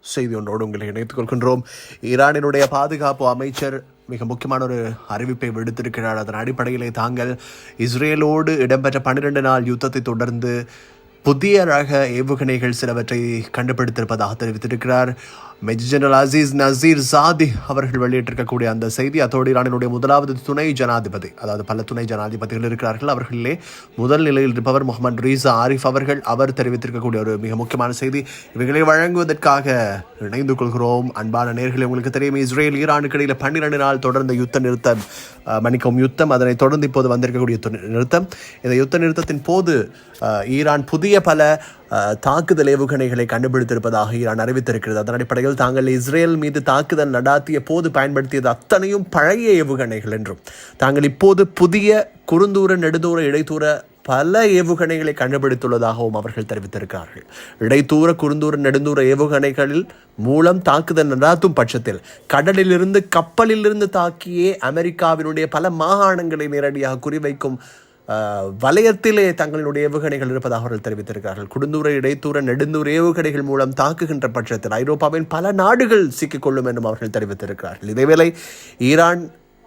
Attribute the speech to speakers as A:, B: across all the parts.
A: செய்தி ஒன்றோடு உங்களை இணைத்துக் கொள்கின்றோம். ஈரானினுடைய பாதுகாப்பு அமைச்சர் மிக முக்கியமான ஒரு அறிவிப்பை விடுத்திருக்கிறார். அதன் அடிப்படையிலே தாங்கள் இஸ்ரேலோடு இடம்பெற்ற பன்னிரண்டு நாள் யுத்தத்தை தொடர்ந்து புதிய ரக ஏவுகணைகள் சிலவற்றை கண்டுபிடித்திருப்பதாக தெரிவித்திருக்கிறார். மேஜர் ஜெனரல் அசீஸ் நசீர் சாதி அவர்கள் வெளியிட்டிருக்கக்கூடிய அந்த செய்தி அத்தோடு ஈரானினுடைய முதலாவது துணை ஜனாதிபதி அதாவது பல துணை ஜனாதிபதிகள் இருக்கிறார்கள். அவர்களிலே முதல் நிலையில் இருப்பவர் முகமது ரீசா ஆரிஃப் அவர்கள். அவர் தெரிவித்திருக்கக்கூடிய ஒரு மிக முக்கியமான செய்தி. இவைகளை வழங்குவதற்காக இணைந்து கொள்கிறோம். அன்பான நேர்களை உங்களுக்கு தெரியும் இஸ்ரேல் ஈரானுக்கு இடையில் பன்னிரண்டு நாள் தொடர்ந்த யுத்த நிறுத்தம் மணிக்கும் யுத்தம். அதனை தொடர்ந்து இப்போது வந்திருக்கக்கூடிய நிறுத்தம். இந்த யுத்த நிறுத்தத்தின் போது ஈரான் புதிய பல தாக்குதல் ஏவுகணைகளை கண்டுபிடித்திருப்பதாக ஈரான் அறிவித்திருக்கிறது. அதன் அடிப்படையில் தாங்கள் இஸ்ரேல் மீது தாக்குதல் நடாத்திய போது பயன்படுத்தியது அத்தனையும் பழைய ஏவுகணைகள் என்றும். தாங்கள் இப்போது புதிய குறுந்தூர நெடுதூர இடைத்தூர பல ஏவுகணைகளை கண்டுபிடித்துள்ளதாகவும் அவர்கள் தெரிவித்திருக்கிறார்கள். இடைத்தூர குறுந்தூர நெடுந்தூர ஏவுகணைகளில் மூலம் தாக்குதல் நடாத்தும் பட்சத்தில் கடலிலிருந்து கப்பலிலிருந்து தாக்கியே அமெரிக்காவினுடைய பல மாகாணங்களை நேரடியாக குறிவைக்கும் வலயத்திலே தங்களுடைய ஏவுகணைகள் இருப்பதாக அவர்கள் தெரிவித்திருக்கிறார்கள். குடுந்தூர இடைத்தூர நெடுந்தூர ஏவுகணைகள் மூலம் தாக்குகின்ற பட்சத்தில் ஐரோப்பாவின் பல நாடுகள் சிக்கிக்கொள்ளும் என்றும் அவர்கள் தெரிவித்திருக்கிறார்கள். இதேவேளை ஈரான்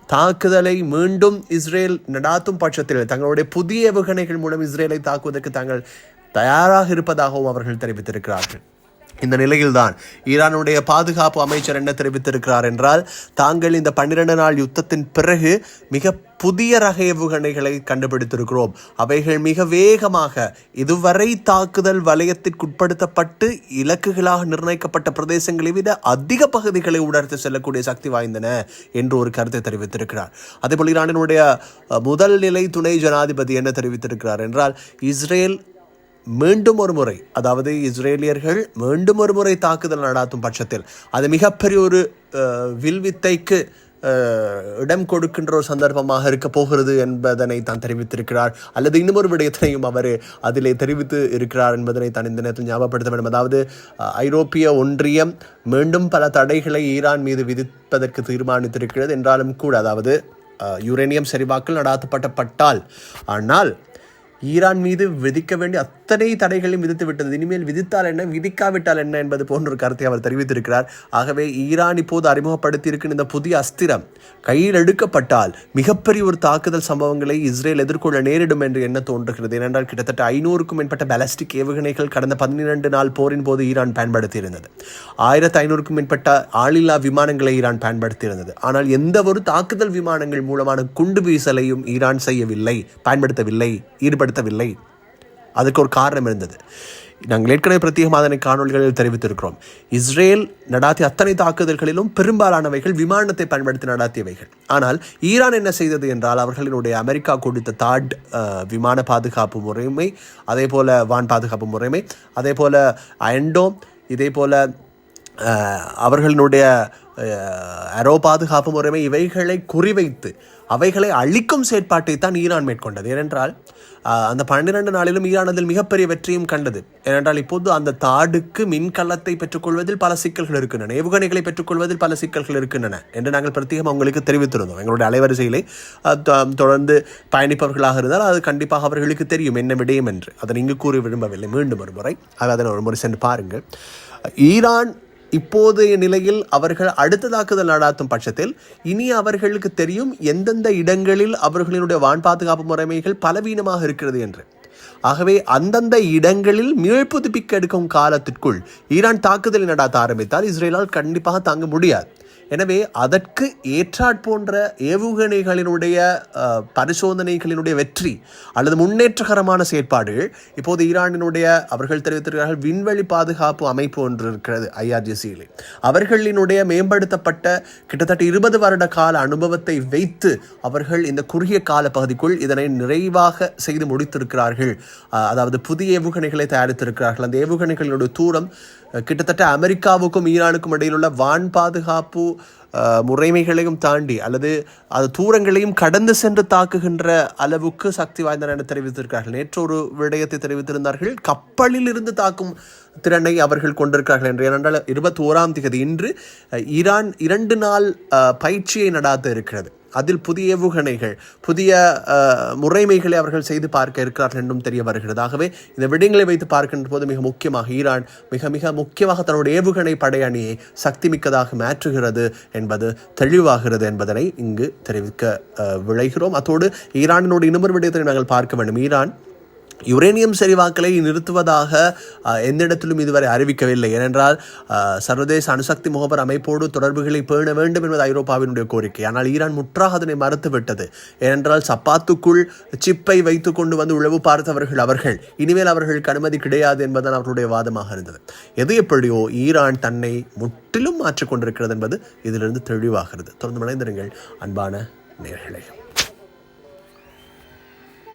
A: தாக்குதலை மீண்டும் இஸ்ரேல் நடாத்தும் பட்சத்தில் தங்களுடைய புதிய ஏவுகணைகள் மூலம் இஸ்ரேலை தாக்குவதற்கு தாங்கள் தயாராக இருப்பதாகவும் அவர்கள் தெரிவித்திருக்கிறார்கள். இந்த நிலையில்தான் ஈரானுடைய பாதுகாப்பு அமைச்சர் என்ன தெரிவித்திருக்கிறார் என்றால் தாங்கள் இந்த பன்னிரண்டு நாள் யுத்தத்தின் பிறகு மிக புதிய ரக ஏவுகணைகளை கண்டுபிடித்திருக்கிறோம். அவைகள் மிக வேகமாக இதுவரை தாக்குதல் வலயத்திற்குட்படுத்தப்பட்டு இலக்குகளாக நிர்ணயிக்கப்பட்ட பிரதேசங்களை விட அதிக பகுதிகளை உணர்த்து செல்லக்கூடிய சக்தி வாய்ந்தன என்று ஒரு கருத்தை தெரிவித்திருக்கிறார். அதேபோல் ஈரானினுடைய முதல் நிலை துணை ஜனாதிபதி என்ன தெரிவித்திருக்கிறார் என்றால் இஸ்ரேல் மீண்டும் ஒரு முறை அதாவது இஸ்ரேலியர்கள் மீண்டும் ஒரு முறை தாக்குதல் நடாத்தும் பட்சத்தில் அது மிகப்பெரிய ஒரு வில்வித்தைக்கு இடம் கொடுக்கின்ற ஒரு சந்தர்ப்பமாக இருக்க போகிறது என்பதனை தான் தெரிவித்திருக்கிறார். அல்லது இன்னும் ஒரு விடயத்தினையும் அவர் அதிலே தெரிவித்து இருக்கிறார் என்பதனை தான் இந்த நேரத்தில் ஞாபகப்படுத்த வேண்டும். அதாவது ஐரோப்பிய ஒன்றியம் மீண்டும் பல தடைகளை ஈரான் மீது விதிப்பதற்கு தீர்மானித்திருக்கிறது. என்றாலும் கூட அதாவது யுரேனியம் சரிவாக்கல் நடாத்தப்பட்டப்பட்டால் ஆனால் ஈரான் மீது விதிக்க வேண்டிய அத்தனை தடைகளையும் விதித்து விட்டது. இனிமேல் விதித்தால் என்ன விதிக்காவிட்டால் என்ன என்பது போன்ற ஒரு கருத்தை அவர் தெரிவித்திருக்கிறார். ஆகவே ஈரான் இப்போது அறிமுகப்படுத்தியிருக்கிற இந்த புதிய அஸ்திரம் கையில் எடுக்கப்பட்டால் மிகப்பெரிய ஒரு தாக்குதல் சம்பவங்களை இஸ்ரேல் எதிர்கொள்ள நேரிடும் என்று என்ன தோன்றுகிறது. ஏனென்றால் கிட்டத்தட்ட ஐநூறுக்கும் மேற்பட்ட பாலஸ்டிக் ஏவுகணைகள் கடந்த பன்னிரண்டு நாள் போரின் போது ஈரான் பயன்படுத்தியிருந்தது. ஆயிரத்து ஐநூறுக்கும் மேற்பட்ட ஆளில்லா விமானங்களை ஈரான் பயன்படுத்தியிருந்தது. ஆனால் எந்த ஒரு தாக்குதல் விமானங்கள் மூலமான குண்டு வீசலையும் ஈரான் செய்யவில்லை பயன்படுத்தவில்லை ஈடுபடுத்த பயன்படுத்தவில்லை அதுக்கு ஒரு காரணம் இருந்தது. நாங்கள் ஏற்கனவே பிரத்யேகமாக அதனை காணொலிகளில் தெரிவித்திருக்கிறோம். இஸ்ரேல் நடாத்திய அத்தனை தாக்குதல்களிலும் பெரும்பாலானவைகள் விமானத்தை பயன்படுத்தி நடாத்தியவைகள். ஆனால் ஈரான் என்ன செய்தது என்றால் அவர்களினுடைய அமெரிக்கா கொடுத்த தாட் விமான பாதுகாப்பு முறைமை அதே போல வான் பாதுகாப்பு முறைமை அதே போல அயன்டோ இதே போல அவர்களினுடைய அரோ பாதுகாப்பு முறைமை இவைகளை குறிவைத்து அவைகளை அழிக்கும் செயற்பாட்டை தான் ஈரான் மேற்கொண்டது. ஏனென்றால் அந்த பன்னிரண்டு நாளிலும் ஈரான் அதில் மிகப்பெரிய வெற்றியும் கண்டது. ஏனென்றால் இப்போது அந்த தாடுக்கு மின்கலத்தை பெற்றுக்கொள்வதில் பல சிக்கல்கள் இருக்கின்றன. ஏவுகணைகளை பெற்றுக்கொள்வதில் பல சிக்கல்கள் இருக்கின்றன என்று நாங்கள் பிரத்யேகம் உங்களுக்கு தெரிவித்திருந்தோம். எங்களுடைய அலைவரிசையிலே தொடர்ந்து பயணிப்பவர்களாக இருந்தால் அது கண்டிப்பாக அவர்களுக்கு தெரியும் என்ன விடயம் என்று. அதை இங்கு கூறி விரும்பவில்லை. மீண்டும் ஒரு முறை அதை அதனை ஒரு முறை சென்று பாருங்கள். ஈரான் இப்போதைய நிலையில் அவர்கள் அடுத்த தாக்குதல் நடாத்தும் பட்சத்தில் இனி அவர்களுக்கு தெரியும் எந்தெந்த இடங்களில் அவர்களினுடைய வான் பாதுகாப்பு முறைமைகள் பலவீனமாக இருக்கிறது என்று. ஆகவே அந்தந்த இடங்களில் மீள்புதுப்பிக்க எடுக்கும் காலத்திற்குள் ஈரான் தாக்குதலை நடாத்த ஆரம்பித்தால் இஸ்ரேலால் கண்டிப்பாக தாங்க முடியாது. எனவே அதற்கு ஏற்றாற் போன்ற ஏவுகணைகளினுடைய பரிசோதனைகளினுடைய வெற்றி அல்லது முன்னேற்றகரமான செயற்பாடுகள் இப்போது ஈரானினுடைய அவர்கள் தெரிவித்திருக்கிறார்கள் விண்வெளி பாதுகாப்பு அமைப்பு ஒன்று இருக்கிறது ஐஆர்ஜிசியில். அவர்களினுடைய மேம்படுத்தப்பட்ட கிட்டத்தட்ட இருபது வருட கால அனுபவத்தை வைத்து அவர்கள் இந்த குறுகிய கால பகுதிக்குள் இதனை நிறைவாக செய்து முடித்திருக்கிறார்கள். அதாவது புதிய ஏவுகணைகளை தயாரித்திருக்கிறார்கள். அந்த ஏவுகணைகளுடைய தூரம் கிட்டத்தட்ட அமெரிக்காவுக்கும் ஈரானுக்கும் இடையிலுள்ள வான் பாதுகாப்பு முறைமைகளையும் தாண்டி அல்லது அது தூரங்களையும் கடந்து சென்று தாக்குகின்ற அளவுக்கு சக்தி வாய்ந்தனர் என தெரிவித்திருக்கிறார்கள். நேற்று ஒரு விடயத்தை தெரிவித்திருந்தார்கள். கப்பலில் இருந்து தாக்கும் திறனை அவர்கள் கொண்டிருக்கிறார்கள் என்று. ஏனென்றால் இருபத்தி ஓராம் தேதி இன்று ஈரான் இரண்டு நாள் பயிற்சியை நடாத்த இருக்கிறது. அதில் புதிய ஏவுகணைகள் புதிய முறைமைகளை அவர்கள் செய்து பார்க்க இருக்கிறார்கள் என்றும் தெரிய வருகிறது. ஆகவே இந்த விடயங்களை வைத்து பார்க்கின்ற போது மிக முக்கியமாக ஈரான் மிக மிக முக்கியமாக தன்னுடைய ஏவுகணை படையணியை சக்தி மிக்கதாக மாற்றுகிறது என்பது தெளிவாகிறது என்பதனை இங்கு தெரிவிக்க விளைகிறோம் அத்தோடு ஈரானினுடைய இன்னொரு விடயத்தை நாங்கள் பார்க்க வேண்டும். ஈரான் யுரேனியம் செறிவாக்கலை நிறுத்துவதாக அஹ், எந்த இடத்திலும் இதுவரை அறிவிக்கவில்லை. ஏனென்றால் சர்வதேச அணுசக்தி முகவர் அமைப்போடு தொடர்புகளை பேண வேண்டும் என்பது ஐரோப்பாவினுடைய கோரிக்கை. ஆனால் ஈரான் முற்றாக அதனை மறுத்துவிட்டது. ஏனென்றால் சப்பாத்துக்குள் சிப்பை வைத்து கொண்டு வந்து உழவு பார்த்தவர்கள் அவர்கள். இனிமேல் அவர்களுக்கு அனுமதி கிடையாது என்பதுதான் அவர்களுடைய வாதமாக இருந்தது. எது எப்படியோ ஈரான் தன்னை முற்றிலும் மாற்றிக்கொண்டிருக்கிறது என்பது இதிலிருந்து தெளிவாகிறது. தொடர்ந்து மனைந்திருங்கள் அன்பான நேர்களையும்